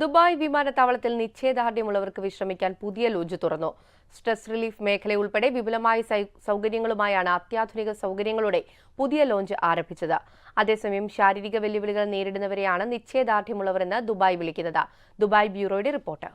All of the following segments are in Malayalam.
ദുബായ് വിമാനത്താവളത്തിൽ നിശ്ചയദാർഢ്യമുള്ളവർക്ക് വിശ്രമിക്കാൻ പുതിയ ലോഡ്ജ് തുറന്നു. സ്ട്രെസ് റിലീഫ് മേഖല ഉൾപ്പെടെ വിപുലമായ സൗകര്യങ്ങളുമായാണ് അത്യാധുനിക സൗകര്യങ്ങളോടെ പുതിയ ലോഞ്ച് ആരംഭിച്ചത്. അതേസമയം ശാരീരിക വെല്ലുവിളികൾ നേരിടുന്നവരെയാണ് നിശ്ചയദാർഢ്യമുള്ളവരെന്ന് ദുബായ് വിളിക്കുന്നത്. ദുബായ് ബ്യൂറോയുടെ റിപ്പോർട്ട്.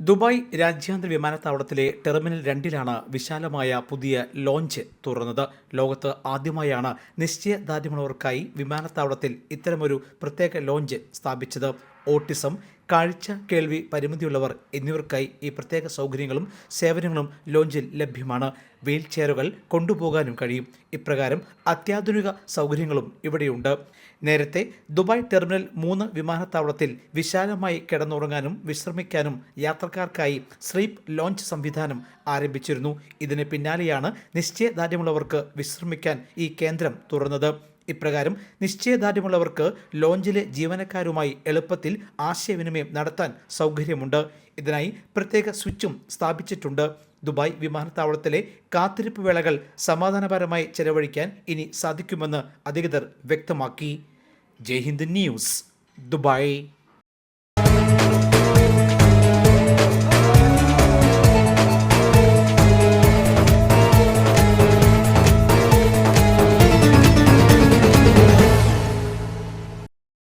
ദുബായ് രാജ്യാന്തര വിമാനത്താവളത്തിലെ ടെർമിനൽ രണ്ടിലാണ് വിശാലമായ പുതിയ ലോഞ്ച് തുറന്നത്. ലോകത്ത് ആദ്യമായാണ് നിശ്ചയദാർഢ്യമുള്ളവർക്കായി വിമാനത്താവളത്തിൽ ഇത്തരമൊരു പ്രത്യേക ലോഞ്ച് സ്ഥാപിച്ചത്. ഓട്ടിസം കാഴ്ച കേൾവി പരിമിതിയുള്ളവർ എന്നിവർക്കായി ഈ പ്രത്യേക സൗകര്യങ്ങളും സേവനങ്ങളും ലോഞ്ചിൽ ലഭ്യമാണ്. വീൽ ചെയറുകൾ കൊണ്ടുപോകാനും കഴിയും. ഇപ്രകാരം അത്യാധുനിക സൗകര്യങ്ങളും ഇവിടെയുണ്ട്. നേരത്തെ ദുബായ് ടെർമിനൽ മൂന്ന് വിമാനത്താവളത്തിൽ വിശാലമായി കിടന്നുറങ്ങാനും വിശ്രമിക്കാനും യാത്രക്കാർക്കായി സ്ലീപ്പ് ലോഞ്ച് സംവിധാനം ആരംഭിച്ചിരുന്നു. ഇതിന് പിന്നാലെയാണ് നിശ്ചയദാർഢ്യമുള്ളവർക്ക് വിശ്രമിക്കാൻ ഈ കേന്ദ്രം തുറന്നത്. ഇപ്രകാരം നിശ്ചയദാർഢ്യമുള്ളവർക്ക് ലോഞ്ചിലെ ജീവനക്കാരുമായി എളുപ്പത്തിൽ ആശയവിനിമയം നടത്താൻ സൗകര്യമുണ്ട്. ഇതിനായി പ്രത്യേക സ്വിച്ചും സ്ഥാപിച്ചിട്ടുണ്ട്. ദുബായ് വിമാനത്താവളത്തിലെ കാത്തിരിപ്പ് വേളകൾ സമാധാനപരമായി ചെലവഴിക്കാൻ ഇനി സാധിക്കുമെന്ന് അധികൃതർ വ്യക്തമാക്കി. Jaihind news Dubai.